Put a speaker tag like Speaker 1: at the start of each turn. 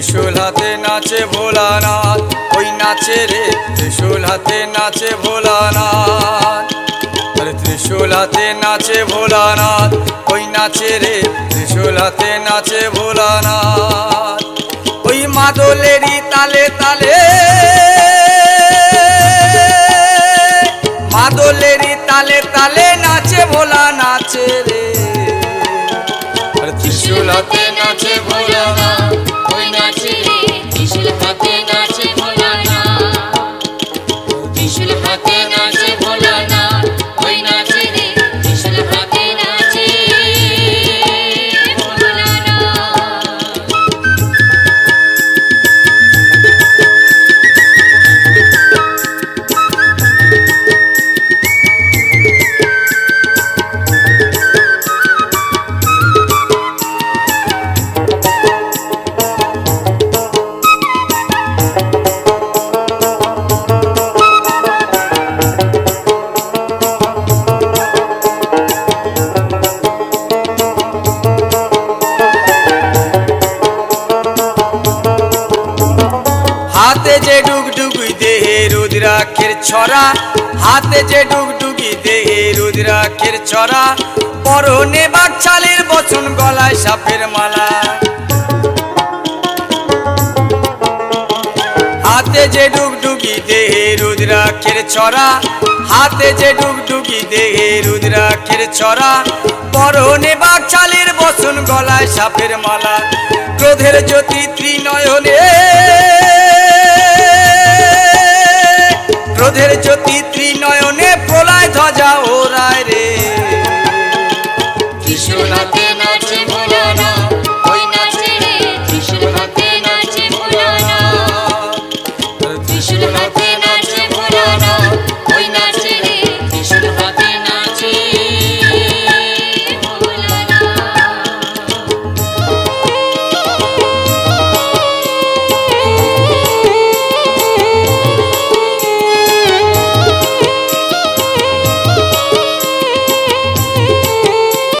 Speaker 1: ত্রিশূল হাতে নাচে ভোলানাথ, ওই নাচে রে ত্রিশূল হাতে নাচে ভোলানাথ। আরে ত্রিশূল হাতে নাচে ভোলানাথ, ওই নাচে রে ত্রিশূল হাতে নাচে ভোলানাথ। ওই মাদলেরই তালে তালে, মাদলেরই তালে তালে নাচে ভোলা নাচে রে ত্রিশূল হাতে নাচে ভোলানাথ।
Speaker 2: ত্রিশূল হাতে নাচে
Speaker 1: যে ডুগডুগি দেহে রুদ্রাক্ষের ছড়া, হাতে যে ডুগডুগি দেহে রুদ্রাক্ষের ছড়া, পরনে বাকচালের বচন গলায় সাপের মালা। হাতে যে ডুগডুগি দেহে রুদ্রাক্ষের ছড়া, হাতে যে ডুগডুগি দেহে রুদ্রাক্ষের ছড়া, পরনে বাকচালের বচন গলায় সাপের মালা। ক্রোধের জ্যোতি ত্রিনয়নে চন্দ্রের জ্যোতি ত্রিনয়নে পোলায় ধ্বজা ও রায় রে। কৃষ্ণনাথে